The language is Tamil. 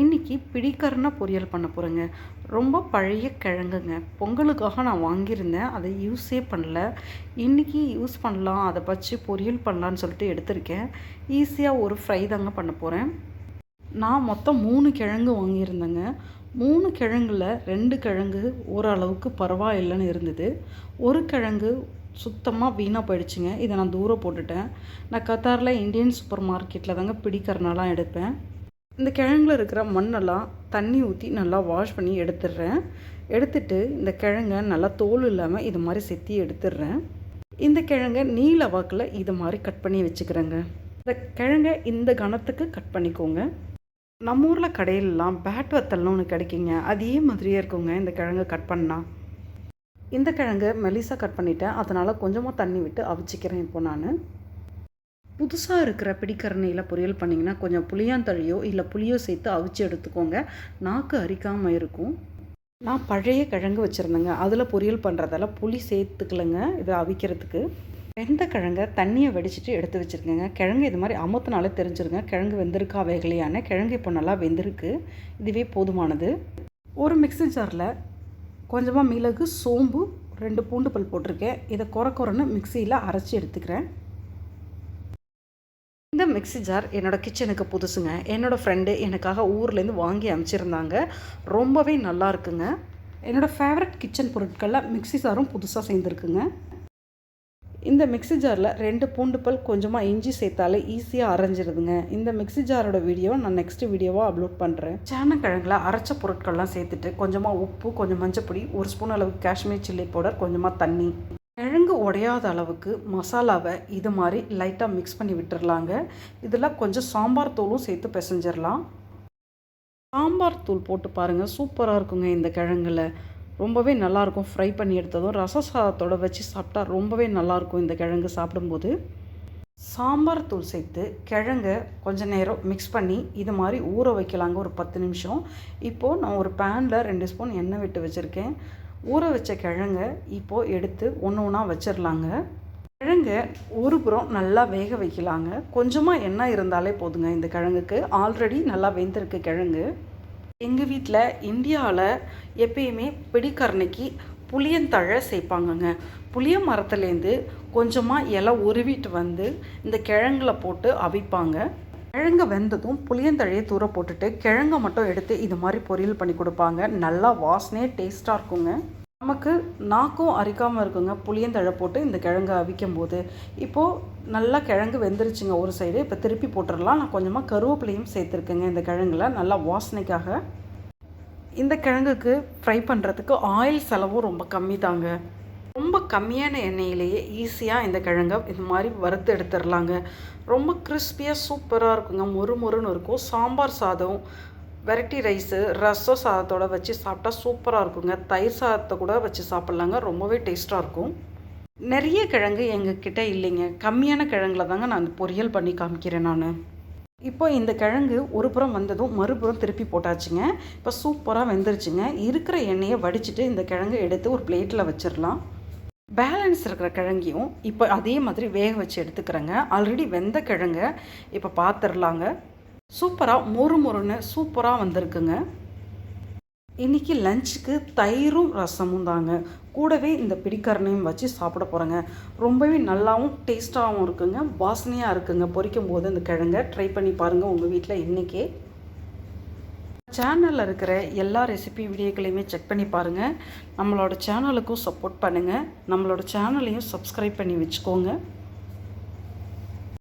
இன்னைக்கு பிடிக்கறனா பொரியல் பண்ண போகிறேங்க ரொம்ப பழைய கிழங்குங்க. பொங்கலுக்காக நான் வாங்கியிருந்தேன். அதை யூஸே பண்ணல. இன்றைக்கி யூஸ் பண்ணலாம். அதை வச்சு பொரியல் பண்ணலான்னு சொல்லிட்டு எடுத்திருக்கேன். ஈஸியாக ஒரு ஃப்ரை தாங்க பண்ண போகிறேன் நான் மொத்தம் மூணு கிழங்கு வாங்கியிருந்தேங்க. மூணு கிழங்குல ரெண்டு கிழங்கு ஓரளவுக்கு பரவாயில்லைன்னு இருந்தது. ஒரு கிழங்கு சுத்தமாக வீணாக போயிடுச்சுங்க. இதை நான் தூரம் போட்டுட்டேன். நான் கத்தாரில் இந்தியன் சூப்பர் மார்க்கெட்டில் தாங்க பிடிக்கறனாலாம் எடுப்பேன். இந்த கிழங்குல இருக்கிற மண்ணெல்லாம் தண்ணி ஊற்றி நல்லா வாஷ் பண்ணி எடுத்துடுறேன். எடுத்துட்டு இந்த கிழங்க நல்லா தோல் இல்லாமல் இது மாதிரி செத்தி எடுத்துடுறேன். இந்த கிழங்க நீல வாக்கில் இது மாதிரி கட் பண்ணி வச்சுக்கிறேங்க. இந்த கிழங்க இந்த கணத்துக்கு கட் பண்ணிக்கோங்க. நம்ம ஊரில் கடையிலலாம் பேட் வத்தல்னு ஒன்று கிடைக்குங்க. அதே மாதிரியே இருக்குங்க இந்த கிழங்கு கட் பண்ணால் இந்த கிழங்கு மெலிசாக கட் பண்ணிட்டேன். அதனால் கொஞ்சமாக தண்ணி விட்டு அவிச்சிக்கிறேன் இப்போ நான். புதுசாக இருக்கிற பிடிக்கரணையில் பொரியல் பண்ணிங்கன்னா கொஞ்சம் புளியாந்தழியோ இல்லை புளியோ சேர்த்து அவிச்சு எடுத்துக்கோங்க. நாக்கு அரிக்காமல் இருக்கும். நான் பழைய கிழங்கு வச்சுருந்தேங்க. அதில் பொரியல் பண்ணுறதால புளி சேர்த்துக்கலங்க இதை அவிக்கிறதுக்கு. வெந்த கிழங்கை தண்ணியை வடிச்சிட்டு எடுத்து வச்சுருக்கேங்க. கிழங்கு இது மாதிரி அமுத்தினாலே தெரிஞ்சிருங்க. கிழங்கு வெந்திருக்கா வேகலையான கிழங்கு இப்போ நல்லா வெந்திருக்கு. இதுவே போதுமானது. ஒரு மிக்ஸி ஜாரில் கொஞ்சமாக மிளகு சோம்பு ரெண்டு பூண்டு பல் போட்டிருக்கேன். இதை குறை குறைன்னு மிக்சியில் அரைச்சி எடுத்துக்கிறேன். மிக்ஸி ஜார் என்னோடய கிச்சனுக்கு புதுசுங்க. என்னோடய ஃப்ரெண்டு எனக்காக ஊர்லேருந்து வாங்கி அமைச்சிருந்தாங்க. ரொம்பவே நல்லா இருக்குங்க. என்னோடய ஃபேவரட் கிச்சன் பொருட்களில் மிக்ஸி ஜாரும் புதுசாக சேர்ந்துருக்குங்க. இந்த மிக்ஸி ஜாரில் ரெண்டு பூண்டு பல் கொஞ்சமாக இஞ்சி சேர்த்தாலே ஈஸியாக அரைஞ்சிருதுங்க. இந்த மிக்ஸி ஜாரோட வீடியோ நான் நெக்ஸ்ட் வீடியோவாக அப்லோட் பண்ணுறேன் சேனக்கிழங்கில் அரைச்ச பொருட்கள்லாம் சேர்த்துட்டு கொஞ்சமாக உப்பு கொஞ்சம் மஞ்சப்பொடி ஒரு ஸ்பூன் அளவுக்கு காஷ்மீர் சில்லி பவுடர் கொஞ்சமாக தண்ணி. கிழங்கு உடையாத அளவுக்கு மசாலாவை இது மாதிரி லைட்டாக மிக்ஸ் பண்ணி விட்டுடலாங்க இதில் கொஞ்சம் சாம்பார் தூளும் சேர்த்து பிசைஞ்சிடலாம். சாம்பார் தூள் போட்டு பாருங்கள் சூப்பராக இருக்குங்க இந்த கிழங்குல. ரொம்பவே நல்லாயிருக்கும். ஃப்ரை பண்ணி எடுத்ததும் ரச சாதத்தோட வச்சு சாப்பிட்டா ரொம்பவே நல்லாயிருக்கும் இந்த கிழங்கு சாப்பிடும்போது. சாம்பார் தூள் சேர்த்து கிழங்கை கொஞ்ச நேரம் மிக்ஸ் பண்ணி இது மாதிரி ஊற வைக்கலாங்க ஒரு பத்து நிமிஷம். இப்போது நான் ஒரு பேனில் ரெண்டு ஸ்பூன் எண்ணெய் விட்டு வச்சுருக்கேன். ஊற வச்ச கிழங்க இப்போது எடுத்து ஒன்று ஒன்றா வச்சிடலாங்க கிழங்க ஒரு புறம் நல்லா வேக வைக்கலாங்க. கொஞ்சமாக எண்ணெய் இருந்தாலே போதுங்க இந்த கிழங்குக்கு. ஆல்ரெடி நல்லா வெந்திருக்கு கிழங்கு. எங்கள் வீட்டில் இந்தியாவில் எப்பயுமே பிடிக்கரணைக்கு புளியந்தழை சேர்ப்பாங்கங்க புளிய மரத்துலேருந்து கொஞ்சமாக இலை உருவிட்டு வந்து இந்த கிழங்குல போட்டு அவிப்பாங்க. கிழங்கு வெந்ததும் புளியந்தழையை தூர போட்டுட்டு கிழங்கு மட்டும் எடுத்து இது மாதிரி பொரியல் பண்ணி கொடுப்பாங்க. நல்லா வாசனையே டேஸ்ட்டாக இருக்குங்க. நமக்கு நாக்கும் அரிக்காமல் இருக்குங்க. புளியந்தழை போட்டு இந்த கிழங்கு அவிக்கும் போது இப்போது நல்லா கிழங்கு வெந்துருச்சுங்க ஒரு சைடு இப்போ திருப்பி போட்டுடலாம் நான் கொஞ்சமாக கருவேப்பிலையும் சேர்த்துருக்கேங்க இந்த கிழங்குல. நல்லா வாசனைக்காக. இந்த கிழங்குக்கு ஃப்ரை பண்ணுறதுக்கு ஆயில் செலவும் ரொம்ப கம்மி தாங்க. ரொம்ப கம்மியான எண்ணெயிலேயே ஈஸியாக இந்த கிழங்கை இது மாதிரி வறுத்து எடுத்துடலாங்க. ரொம்ப கிறிஸ்பியாக சூப்பராக இருக்குங்க. மொறு மொறுன்னு இருக்கும். சாம்பார் சாதம் வெரைட்டி ரைஸு ரசம் சாதத்தோட வச்சு சாப்பிட்டா சூப்பராக இருக்குங்க. தயிர் சாதத்தை கூட வச்சு சாப்பிட்லாங்க. ரொம்பவே டேஸ்ட்டாக இருக்கும். நிறைய கிழங்கு எங்கக்கிட்ட இல்லைங்க. கம்மியான கிழங்குல தாங்க நான் பொரியல் பண்ணி காமிக்கிறேன் நான். இப்போ இந்த கிழங்கு ஒரு புறம் வந்ததும் மறுபுறம் திருப்பி போட்டாச்சுங்க. இப்போ சூப்பராக வெந்துருச்சுங்க. இருக்கிற எண்ணெயை வடிச்சிட்டு இந்த கிழங்கு எடுத்து ஒரு பிளேட்டில் வச்சிடலாம். பேலன்ஸ் இருக்கிற கிழங்கையும் இப்போ அதே மாதிரி வேக வச்சு எடுத்துக்கிறேங்க. ஆல்ரெடி வெந்த கிழங்கை இப்போ பார்த்துடலாங்க சூப்பராக மொறு மொறுன்னு சூப்பராக வந்திருக்குங்க. இன்றைக்கி லஞ்சுக்கு தயிரும் ரசமும் தாங்க. கூடவே இந்த பிடிக்கரணையும் வச்சு சாப்பிட போகிறேங்க ரொம்பவே நல்லாவும் டேஸ்ட்டாகவும் இருக்குங்க. வாசனையாக இருக்குங்க. பொரிக்கும் போது இந்த கிழங்க. ட்ரை பண்ணி பாருங்கள் உங்கள் வீட்டில் இன்றைக்கே சேனலில் இருக்கிற எல்லா ரெசிபி வீடியோக்களையுமே செக் பண்ணி பாருங்கள் நம்மளோட சேனலுக்கும் சப்போர்ட் பண்ணுங்கள் நம்மளோட சேனலையும் சப்ஸ்கிரைப் பண்ணி வச்சுக்கோங்க.